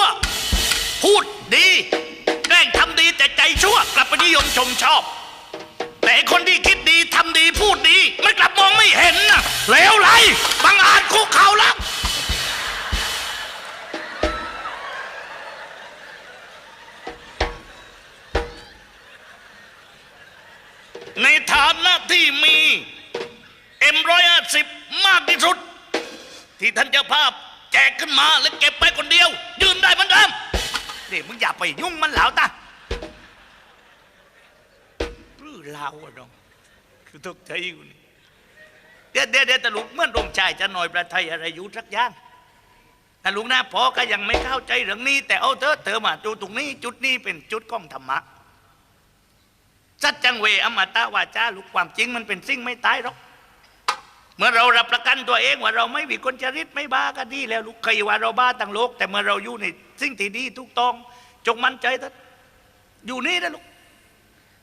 ว พูดดีแกล้งทำดีแต่ใจชั่ว กลับไปนิยมชมชอบ แต่คนที่คิดดีทำดีพูดดีมันกลับมองไม่เห็นนะเลวไหลบังอาจคุกเข่าแล้วในฐานะที่มีเอ็มร้อยสิบมากที่สุด ที่ท่านเจ้าภาพ แจกขึ้นมาแล้วเก็บไปคนเดียว ยืนได้เหมือนเดิมนี่มึงอย่าไปยุ่งมันแล้วตาปลื้อลาอะน้องคือตกใจอยู่นี่เดี๋ยวเดี๋ยวเดี๋ยวตะลุกเมื่อรงชายจะหน่อยประไทยอะไรอยู่สักอย่างตะลุกนะพอก็ยังไม่เข้าใจเรื่องนี้ แต่เอาเถอะเธอมาดูตรงนี้ จุดนี้เป็นจุดของธรรมะสัจจังเวอมตะวาจาลูกความจริงมันเป็นสิ่งไม่ตายหรอก เมื่อเรารับประกันตัวเองว่าเราไม่มีคนจริตไม่บ้าก็ดีแล้วลูกเคยว่าเราบ้าตั้งโลก แต่เมื่อเราอยู่ในสิ่งที่ดีทุกต้อง จงมั่นใจเถอะอยู่นี่นะลูก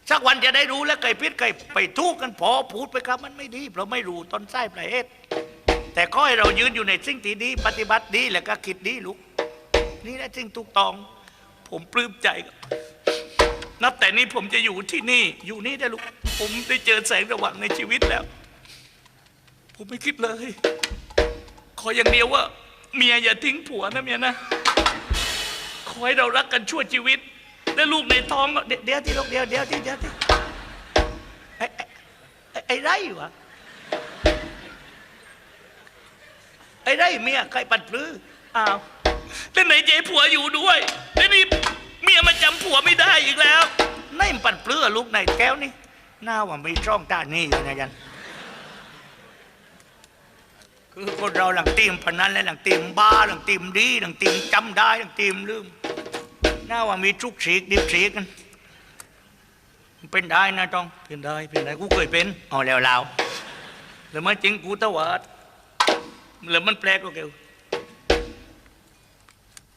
สักวันจะได้รู้แล้วเคยพิษเคยไปทุกข์กันพอพูดไปครับมันไม่ดีเพราะไม่รู้ต้นไส้ปลายเหตุแต่ก็ให้เรายืนอยู่ในสิ่งที่ดี ปฏิบัติดีแล้วก็คิดดีลูกนี่แหละสิ่งถูกต้อง ผมปลื้มใจครับนับแต่นี้ผมจะอยู่ที่นี่ อยู่นี่ได้ลูก ผมได้เจอแสงสว่างในชีวิตแล้ว ผมไม่คิดเลย ขออย่างเดียวว่า เมียอย่าทิ้งผัวนะเมียนะ ขอให้เรารักกันชั่วชีวิต และลูกในท้องก็เดี๋ยวเดียวที่ลูกเดี๋ยวเดี๋ยวที่เดี๋ยวที่ไอ้ไอ้ไอ้ไอ้ไรวะไอ้ไรเมียใครปัดปลื้ออ้าวแล้วไหนเจ๊ผัวอยู่ด้วยแล้วนี่เมียมันจำผัวไม่ได้อีกแล้วไหนมันปัดปลือลูกในแก้วนี่หน้าว่าไมีช่องตานี่อยู่นะยัน คือคนเราหลังตีมพนันและหลังตีมบ้าหลังตีมดีหลังตีมจำได้หลังตีมลืมน่าว่ามีทุกสีกดิบสีกกันเป็นได้นะต้องเป็นได้เป็นได้กูเคยเป็นเอาแล้วแล้วแล้วมาจริงกูตะวัดแล้วมันแปลกก็เกี่ยว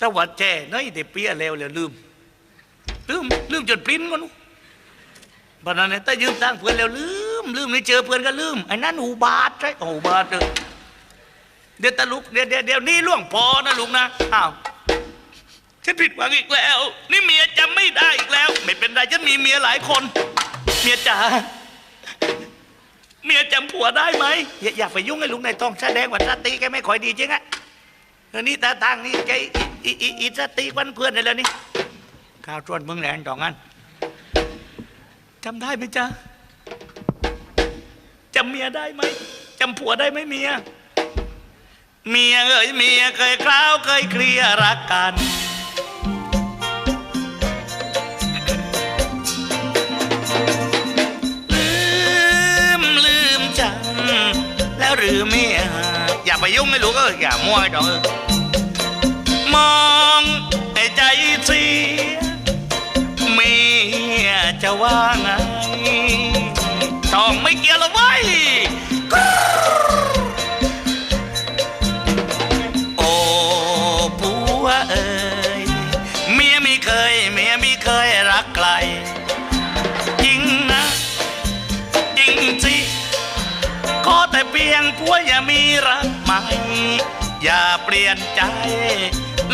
ตะวัดแช่น้อยแต่เปียแล้วแล้วลืมลืมลืมจนปลิ้นกันปนนั้นเนี่ยถ้ายืมตังค์เพื่อนแล้วลืมลืมไม่เจอเพื่อนก็ลืมไอ้นั่นอุบาทใช่อุบาทเลย เดี๋ยวตะลุกเดี๋ยวเดี๋ยวเดี๋ยวนี่ล่วงพอนะลุงนะอ้าวฉันผิดหวังอีกแล้ว นี่เมียจำไม่ได้อีกแล้ว ไม่เป็นไรฉันมีเมียหลายคน เมียจ๋าเมียจำผัวได้ไหมอย่าอย่าไปยุ่งไอ้ลุงในต้องแสดงว่าสติแกไม่ค่อยดีจริงอะเออนี่ตาทางนี่แกอีอีอีสติวันเพื่อนได้แล้วนี่ข้าวชวนมึงแหลนต่องันจำได้ไหมจ๊ะจำเมียได้ไหมจำผัวได้ไหมเมีย เมียเอ้ยเมียเคยคราวเคยเคลียรักกัน ลืมลืมจังแล้วหรือเมียอย่าไปยุ่งไม่รู้ก็อย่ามั่วไอ้ดอกมองไอ้ใจเสียเมียจะว่าไง รักใหม่ อย่าเปลี่ยนใจ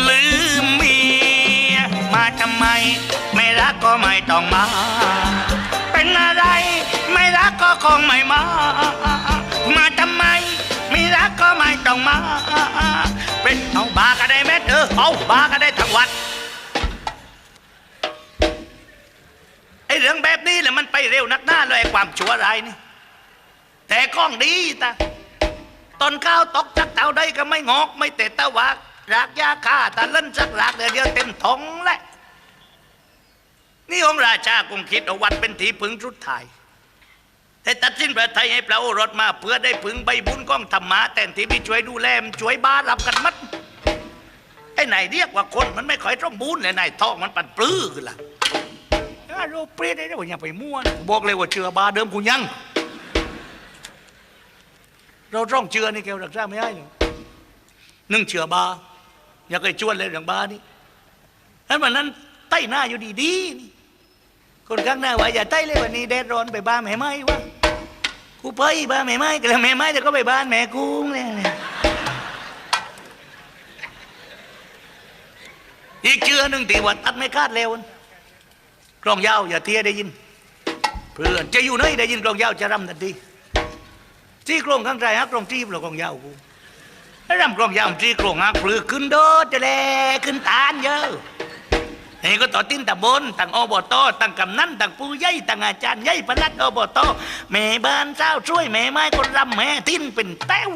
ลืมเมียมาทำไม ไม่รักก็ไม่ต้องมา เป็นอะไร ไม่รักก็คงไม่มา มาทำไม ไม่รักก็ไม่ต้องมา เป็นเอาบาก็ได้แม่เออเอาบาก็ได้ทั้งวัดไอ้เรื่องแบบนี้แหละมันไปเร็วนักหน้าเลยความชั่วร้ายนี่แต่ก้องดีตา ตอนข้าวตกจักเต่าได้ก็ไม่งอกไม่เตะตะวากรากยาฆ่าตาเล่นสักรากเดียวเดียวเต็มท้องแหละนี่องค์ราชาคงคิดเอาวัดเป็นที่พึงสุดไทยแต่ตัดสินพระไทยให้พระโอรสมาเพื่อได้พึงใบบุญก้องธรรมะแต่ที่มีช่วยดูแลมช่วยบ้ารับกันมัดไอ้ไหนเรียกว่าคนมันไม่ค่อยต้องบุญเลยไหนท้องมันปั่นปลื้อขึ้นล่ะอ้าวโรเปรียได้ด้วยอย่าไปมั่วนบอกเลยว่าเชื่อบาเดิมกูยัง เราต้องเชื่อนี่แกรักษาไม่ได้เลยนึ่งเชื่อบาอย่าเคยชวนเลยเรื่องบานี่แล้ววันนั้นใต้หน้าอยู่ดีๆนี่คนข้างหน้าว่าอย่าใต้เลยวันนี้แดดร้อนไปบ้านแม่ไม้วะกูไปบ้านแม่ไม้ก็แล้วแม่ไม้จะก็ไปบ้านแม่กุ้งเลยอีกเชื่อหนึ่งตีว่าตัดไม่คาดแล้วกลองยาวอย่าเทียได้ยิน เพื่อนจะอยู่ไหนได้ยินกลองยาวจะรำทันที ที่กลองข้างใจฮักกลองจีบหรอกลองยาวกูไอ้รำกลองยาวที่กลองฮักปลือขึ้นโดดจะแลขึ้นตาลเยอะไอ้ก็ต่อติ้นตะบนต่างอบตต่างกำนันต่างผู้ใหญ่ต่างอาจารย์ใหญ่พนัดอบตแม่บ้านเจ้าช่วยแม่ไม้คนรำแม่ทิ้นเป็นแต้ว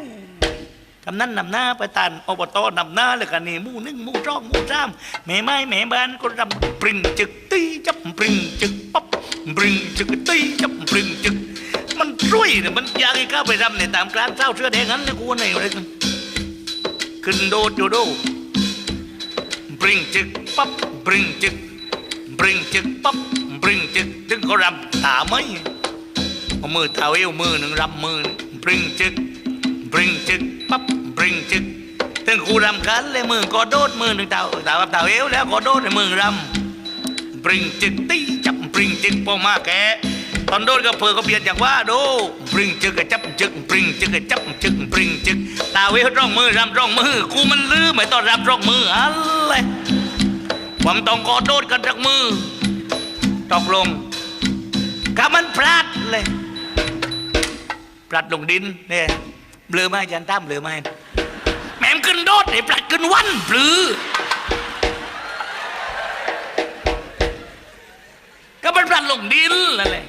กำนันนำหน้าไประธานอบตนำหน้าแล้วกันนี่มู่นึ่งมู่ร่องมู่สามแม่ไม้แม่บ้านก็รำปริงจึกตีจับปริงจึกปั๊บปริงจึกตีจับปริงจึก เนี่ยมันยากให้เข้าไปรำเนี่ยตามกลางเจ้าเสื้อแดงนั้นเนี่ยกูไหนอะไรกันขึ้นโดดโยโดปริงจึกปั๊บปริงจึกปริงจึกปั๊บปริงจึกถึงเขารำตาไหมเอามือเท้าเอวมือหนึ่งรำมือปริงจึกบริงจึกปั๊บบริงจึกถึงครูรำคันเลยมือก็โดดมือหนึ่งเต่าเต่ากับเต่าเอวแล้วก็โดดในมือรำบริงจึกตีจับบริงจึกพอมาแก ตอนโดดก็เพอก็เปลี่ยนจากว่าโดบริงจึกกับจับจึกบริงจึกกับจับจึกบริงจึก ตาเอวร่องมือรำร่องมือกูมันลืมไม่ต้อนรำร่องมืออะไรผมต้องกอโดดกันจากมือตกลงกับมันพลาดเลยปลัดลงดินเนี่ยเบลอไหมอาจารย์ตั้มเบลอไหมแหม่มขึ้นโดดไอ้ปลัดขึ้นวันปลือก็มันปลัดลงดินนั่นแหละ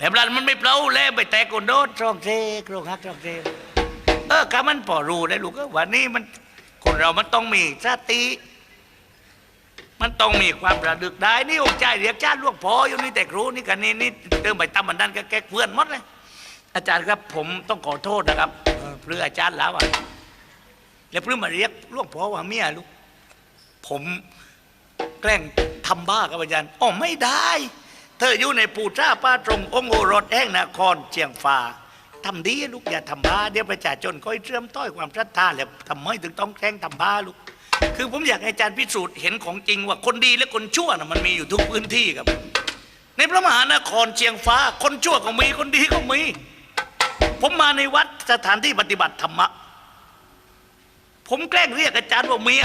แต่ปลัดมันไม่เปล่าแล้วไปแตกคนโดดตรองเทกรงฮักตรองเทเออก็มันพอรู้ได้ลูกวันนี้มันคนเรามันต้องมีสติ มันต้องมีความระดึกได้ นี่องค์ใจเรียกชาติล่วงพออยู่นี่แต่ครูนี่กันนี่นี่เติมไปตำมันดันก็แก๊กเพื่อนมดเลยอาจารย์ครับผมต้องขอโทษนะครับเพื่ออาจารย์แล้วอะแล้วเพื่อมาเรียกล่วงพอว่าเมียลูกผมแกล้งทำบ้ากับอาจารย์อ๋อไม่ได้ เธออยู่ในปูชาป้าตรงองค์โอรสแห่งนครเชียงฟ้าทำดีลูกอย่าทำบ้าเดี๋ยวประชาชนค่อยเชื่อมต้อยความศรัทธาแล้วทำไมถึงต้องแกล้งทำบ้าลูกคือผมอยากให้อาจารย์พิสูจน์เห็นของจริงว่าคนดีและคนชั่วน่ะมันมีอยู่ทุกพื้นที่ครับ ในพระมหานครเชียงฟ้า คนชั่วก็มีคนดีก็มีผมมาในวัดสถานที่ปฏิบัติธรรมะ ผมแกล้งเรียกอาจารย์ว่าเมีย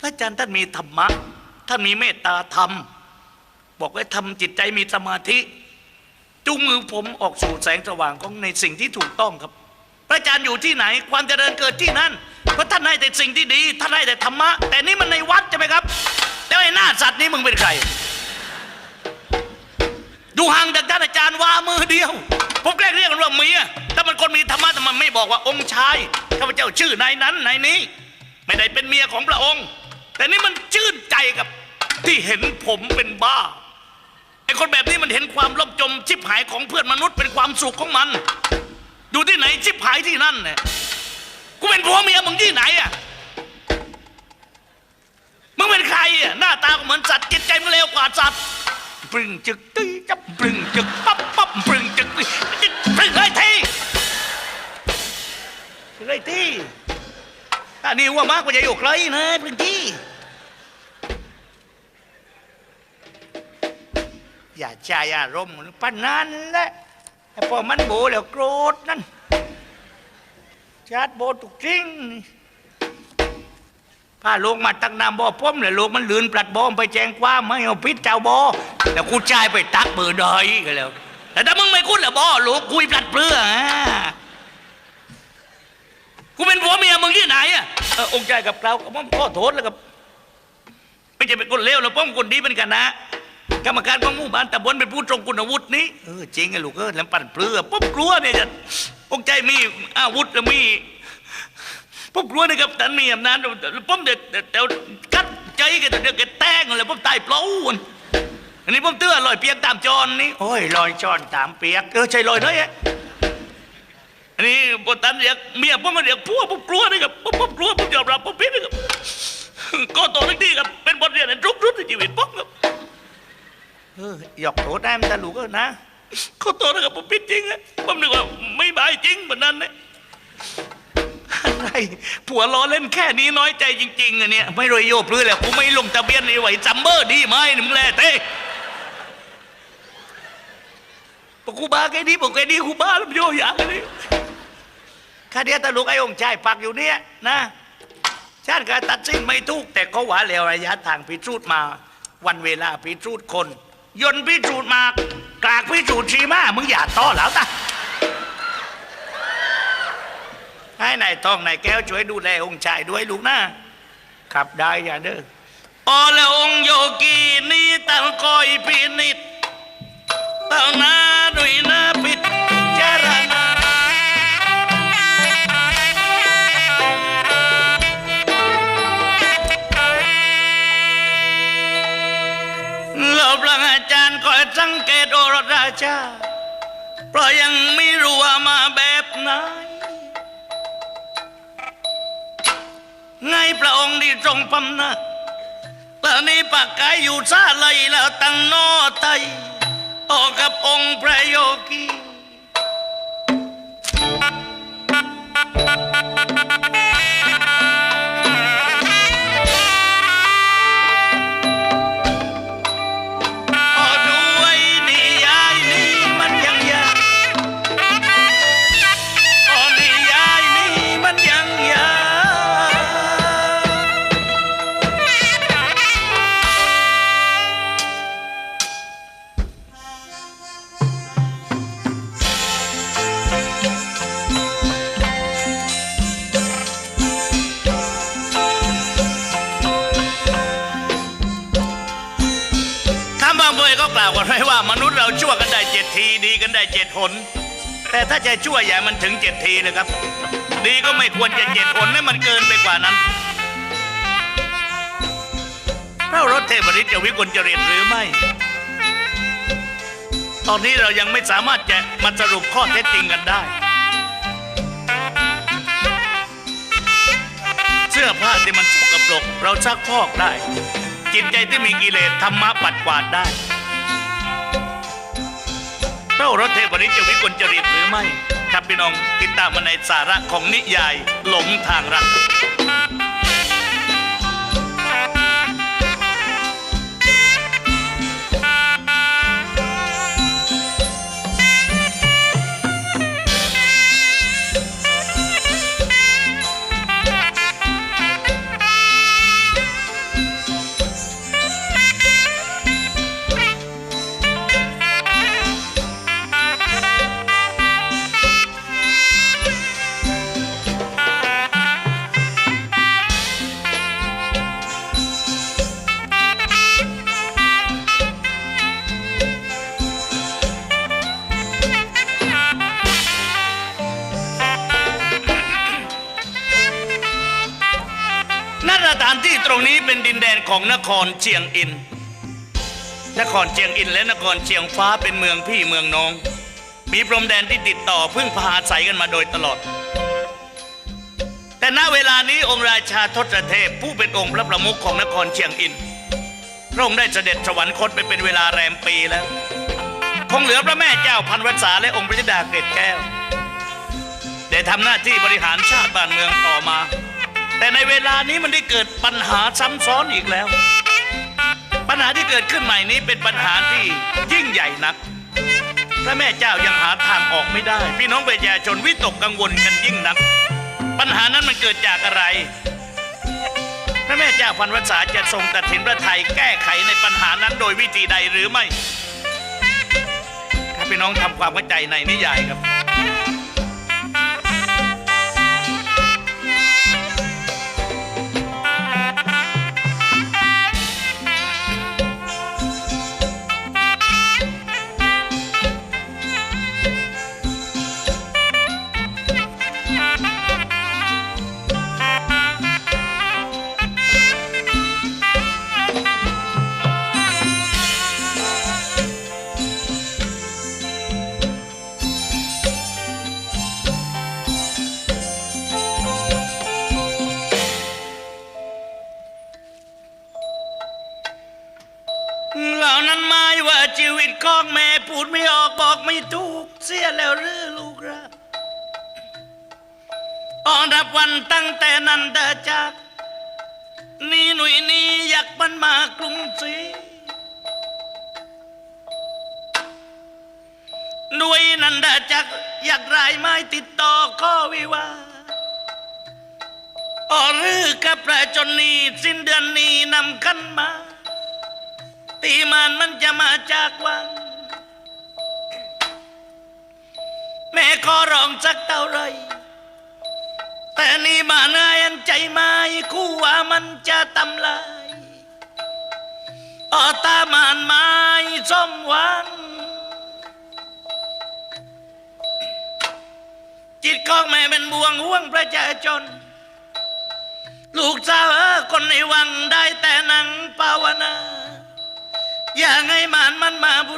พระอาจารย์ท่านมีธรรมะท่านมีเมตตาธรรม บอกว่าทำจิตใจมีสมาธิจูงมือผมออกสู่แสงสว่างของในสิ่งที่ถูกต้องครับ พระอาจารย์อยู่ที่ไหนความเจริญเกิดที่นั่น เพราะท่านให้แต่สิ่งที่ดี ท่านให้แต่ธรรมะ แต่นี่มันในวัดใช่ไหมครับแล้วไอ้หน้าสัตว์นี้มึงเป็นใครดูห่างจากท่านอาจารย์ว่ามือเดียว ผมแกล้งเรียกกันว่าเมียถ้ามันคนมีธรรมะแต่มันไม่บอกว่าองค์ชายข้าพเจ้าชื่อนายนั้นนายนี้ ไม่ได้เป็นเมียของพระองค์ แต่นี่มันชื่นใจกับที่เห็นผมเป็นบ้า ไอ้คนแบบนี้มันเห็นความล่มจมชิบหายของเพื่อนมนุษย์เป็นความสุขของมันดูที่ไหนชิบหายที่นั่นเนี่ยกูเป็นผัวเมียมึงที่ไหนอะมึงเป็นใครอะหน้าตาก็เหมือนสัตว์จิตใจมึงเลวกว่าสัตว์ปรึงจึกตีจับปรึงจึกปั๊บปั๊บปรึงจึกตีปรึงเลยทีปรึงเลยทีอันนี้ว่ามากกว่าจะอยู่ไกลนะปรึงที อย่าใจอารมณ์ปนนั้นแหละพอมันโบแล้วโกรธนั่นชาดโบตุกจริงพาลูกมาตักน้ำบ่อพ้มเลยลูกมันลืนปลัดบ่อมไปแจ้งความไม่เอาพิษเจ้าบ่อแล้วกูจ่ายไปตักเบอร์ดอยกันแล้วแต่ถ้ามึงไม่คุ้นละบ่อลูกกูปลัดเปลือฮะกูเป็นผัวเมียมึงที่ไหนอะองค์ใจกับเราก็ผมขอโทษแล้วกับไม่ใช่เป็นคนเลวแล้วป้อมคนดีเป็นกันนะ กรรมการของหมู่บ้านตำบลเป็นผู้ทรงคุณวุฒินี้เออจริงไงลูกเออแล้วปั่นเปลือปุ๊บกลัวเนี่ยจะองใจมีอาวุธแล้วมีผมกลัวนะครับท่านมีอำนาจผมเด็ดเดี๋ยวกัดใจกันเดี๋ยวแกแต้งเลยผมตายเปล่าอันนี้ผมเตือนลอยเปียกตามจอนนี่โอ้ยลอยจอนตามเปียกเออใช่ลอยน้ยอะอันนี้บทตันเรียกเมียผมมาเรียกพัวผมกลัวนะครับผมผมกลัวผมยอมรับผมผิดนะครับก็ตัวทั้งที่ครับเป็นบทเรียนอันรุกรุนในชีวิตผมครับ เออหยอกโถได้มันตลูกเออนะขอโทษนะครับผมผิดจริงอะผมนึกว่าไม่บายจริงเหมือนนั้นนะอะไรผัวล้อเล่นแค่นี้น้อยใจจริง ๆอะเนี่ยไม่รวยโยบเลยแหละกูไม่ลงทะเบียนในไหวจัมเบอร์ดีไหมมึงแหละเต้ปกูบ้าแค่นี้บอกแค่นี้กูบ้าแล้วโยอย่างนี้ข้าเดียวตลกไอ้องค์ชายปักอยู่เนี่ยนะชาติการตัดสินไม่ถูกแต่ก็ว่าแล้วระยะทางพิสูจน์มา วันเวลาพิสูจน์คน ยนพิสูจน์มากลากพิสูจน์ชีมามึงอย่าต้อแล้วตาให้นายทองนายแก้วช่วยดูแลองค์ชายด้วยลูกนะขับได้อย่าเด้อออและองโยกีนี้ตั้งคอยพินิจตั้งนาด้วยนะ รสราชา เพราะยังไม่รู้ว่ามาแบบไหนไงพระองค์ที่ทรงพำนักตอนนี้ปากกายอยู่ซาเลยแล้วตั้งนอไทยออกกับองค์พระโยกีพ 7หแต่ถ้าใจชั่วอย่ามันถึงเจ็ดทีนะครับ ดีก็ไม่ควรจะเจ็ดผลให้มันเกินไปกว่านั้นเท่ารถเทพริตจะวิกลจริตหรือไม่ ตอนนี้เรายังไม่สามารถจะมาสรุปข้อเท็จจริงกันได้ เสื้อผ้าที่มันสกปรกเราซักพอกได้ จิตใจที่มีกิเลสธรรมะปัดกวาดได้ เจ้ารถเทพนิจจะวิกลจริตหรือไม่ ครับพี่น้องติดตามมาในสาระของนิยายหลงทางรัก ของนครเชียงอิน นครเชียงอินและนครเชียงฟ้าเป็นเมืองพี่เมืองน้อง มีพรมแดนที่ติดต่อพึ่งพาอาศัยกันมาโดยตลอด แต่ณเวลานี้องค์ราชาทศเทพผู้เป็นองค์พระประมุขของนครเชียงอินพระองค์ได้เสด็จสวรรคตไปเป็นเวลาแรมปีแล้ว คงเหลือพระแม่เจ้าพันวษาและองค์พระธิดาเกศแก้ว ได้ทำหน้าที่บริหารชาติบ้านเมืองต่อมา แต่ในเวลานี้มันได้เกิดปัญหาซ้ำซ้อนอีกแล้ว ปัญหาที่เกิดขึ้นใหม่นี้เป็นปัญหาที่ยิ่งใหญ่นัก พระแม่เจ้ายังหาทางออกไม่ได้ พี่น้องประชาชนวิตกกังวลกันยิ่งนัก ปัญหานั้นมันเกิดจากอะไร พระแม่เจ้าพันวษาจะทรงตัดสินพระไทยแก้ไขในปัญหานั้นโดยวิธีใดหรือไม่ครับพี่น้องทำความเข้าใจในนิยายครับ แล้วหรือลูกรักออกรับวันตั้งแต่นั้นเดอจาก นี่หนุ่ยนี่อยากมันมากรุงศรีด้วยนันดาจักอยากรายไม้ติดต่อข้อวิวาออรือกับประจนนี้สิ้นเดือนนี้นำขันมาตีมันมันจะมาจากวัง ขอร้องสักเท่าไร แต่นี่มานื้อยันใจไม้คู่ว่ามันจะตำลายออตามานไม้สมหวังจิตของแม่เป็นบ่วงห่วงประชาชน ลูกสาวเออคนในวังได้แต่นั่งภาวนา อย่างให้มานมันมาบุ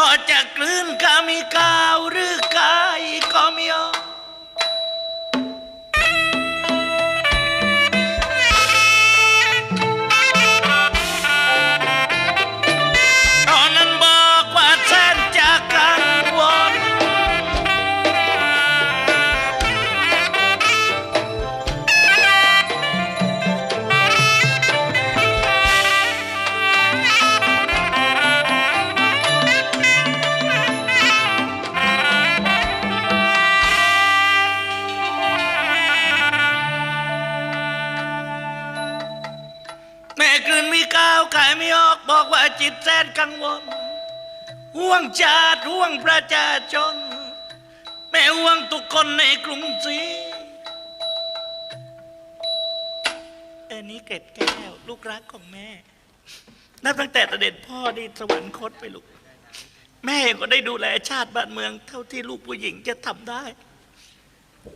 ออกจากกลืนกามีกาวหรือกายก็มีออ บอกว่าจิตแสนกังวล ห่วงชาติห่วงประชาชน แม่ห่วงทุกคนในกรุงศรีเอ็นี้เกร็ดแก้ว ลูกรักของแม่ นับตั้งแต่เสด็จพ่อที่สวรรคตไปลูก แม่ก็ได้ดูแลชาติบ้านเมือง เท่าที่ลูกผู้หญิงจะทำได้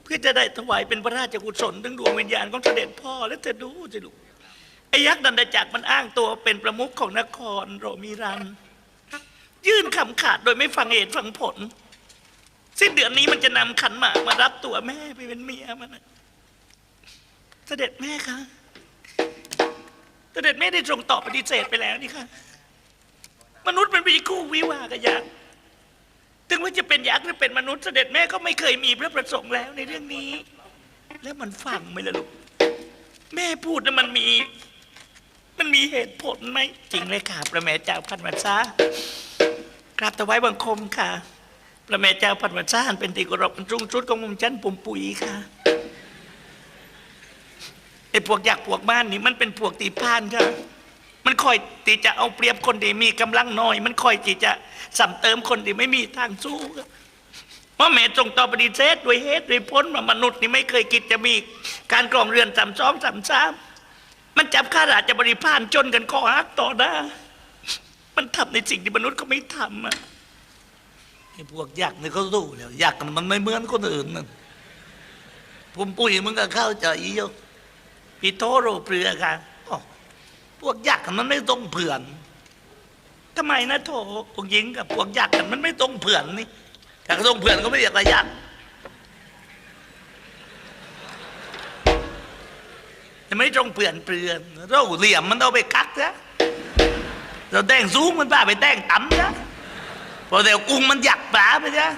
เพื่อจะได้ถวายเป็นพระราชกุศลถึงดวงวิญญาณของเสด็จพ่อแล้วจะดูสิลูก ไอ้ยักษ์ดันดาจักรมันอ้างตัวเป็นประมุขของนครโรมิรัน ยื่นคำขาดโดยไม่ฟังเหตุฟังผล สิ้นเดือนนี้มันจะนำขันหมากมารับตัวแม่ไปเป็นเมียมันนะเสด็จแม่คะเสด็จแม่ได้ตรงตอบปฏิเสธไปแล้วนี่ค่ะ มนุษย์มันมีคู่วิวากับยักษ์ถึงว่าจะเป็นยักษ์หรือเป็นมนุษย์เสด็จแม่ก็ไม่เคยมีพระประสงค์แล้วในเรื่องนี้ แล้วมันฟังไหมล่ะลูก แม่พูดนะมันมี มันมีเหตุผลไหมจริงเลยค่ะ พระแม่เจ้าพันวัษากราบถวายบังคมค่ะ พระแม่เจ้าพันวัษาอันเป็นที่เคารพอันรุ่งชุดของมุมชั้นปุ่มปุยค่ะไอ้พวกอยากพวกบ้านนี่มันเป็นพวกตีพานค่ะมันคอยที่จะเอาเปรียบคนที่มีกำลังน้อย มันคอยที่จะสัมเติมคนที่ไม่มีทางสู้ครับเพราะแม่จงตอปฏิเสธด้วยเหตุด้วยผลว่ามนุษย์นี่ไม่เคยคิดจะมีการกรองเรือนสามสองสามสา มันจับข้าราชบริพารจนกันคอหักต่อหน้า มันทำในสิ่งที่มนุษย์ก็ไม่ทำอะไอ้พวกยักษ์นี่เขาสู้แล้วยักมันไม่เหมือนคนอื่นนั่นผมปุ้ยมึงก็เข้าใจอีโยพี่โทโรเปลือกันพวกยักมันไม่ต้องเผื่อนทำไมนะโถพวกหญิงกับพวกยักมันไม่ต้องเผื่อนนี่ถ้ากระทรวงเพื่อนก็ไม่เรียกระยะแไม่ตรงเปลี่ยนเปลี่ยนเราเหลี่ยมมันเอาไปกักนะเราแต่งสูงมันบ้าไปแต่งต่ำนะพอเดี๋ยวกุ้งมันหยักป่าไปนะ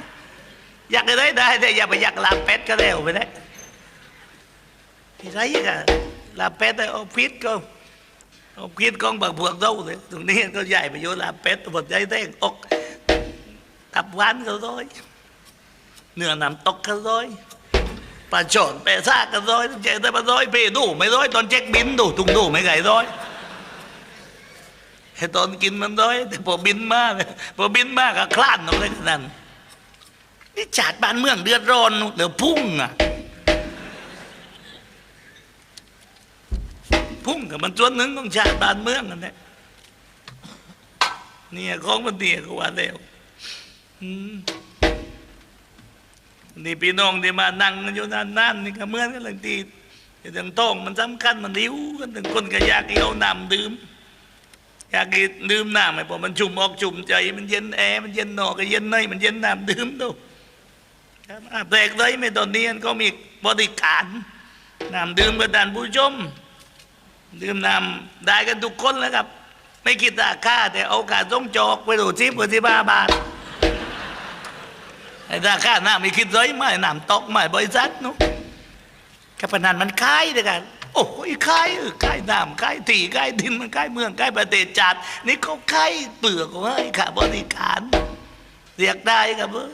อยากได้ได้แต่อย่าไปอยากลาเป็ดก็แล้วไปได้ที่ไรกันลาเป็ดได้เอาพิษก็เอาพิษของบางพวกเราเลยตรงนี้ก็ใหญ่ไปโยลาเป็ดหมดใจแต่งอน้ำตก ปลาช่นแปะซากกันร้อยเจ๊ได้ปลาร้อยเปดูไม่ร้อยตอนเช็คบินดูตุงดูไม่ไก่ร้อยไอตอนกินมันร้อย แต่พอบินมากพอบินมากก็คลาดรงเลยนั้นนี่จัดบ้านเมืองเดือดร้อนเดี๋ยวพุ่งอะพุ่งกับมันจวนหนึ่งของชาติบ้านเมืองนั่นแหละเนี่ยของมันเดียก็ว่าเร็วอืม นี่พี่น้องที่มานั่งกันอยู่นานๆนี่ก็เหมือนกันเลยทีแต่ถึงท้องมันสำคัญมันหิวกันถึงคนก็อยากให้เอาน้ำดื่มอยากดื่มน้ำไอ้พอมันชุ่มออกชุ่มใจมันเย็นแอมันเย็นนอก็เย็นในมันเย็นน้ำดื่มดูอาบแรกเลยไม่ตอนนี้ก็มีบริการน้ำดื่มกับท่านผู้ชมดื่มน้ำได้กันทุกคนแล้วครับ ไม่คิดราคาแต่เอาการต้องจอกไปดูทิปกว่าที่บ้าบาท ราคาหน้าไม่คิดด้อยไม่หนามตกไม่บริษัทนู้กับพนันมันคายด้วยกัน โอ้ยคายเออคายน้ำคายที่คายดินมันคายเมืองคายประเทศจัดนี่เขาคายเปลือกไว้ค่ะบริการ เรียกได้ครับเออ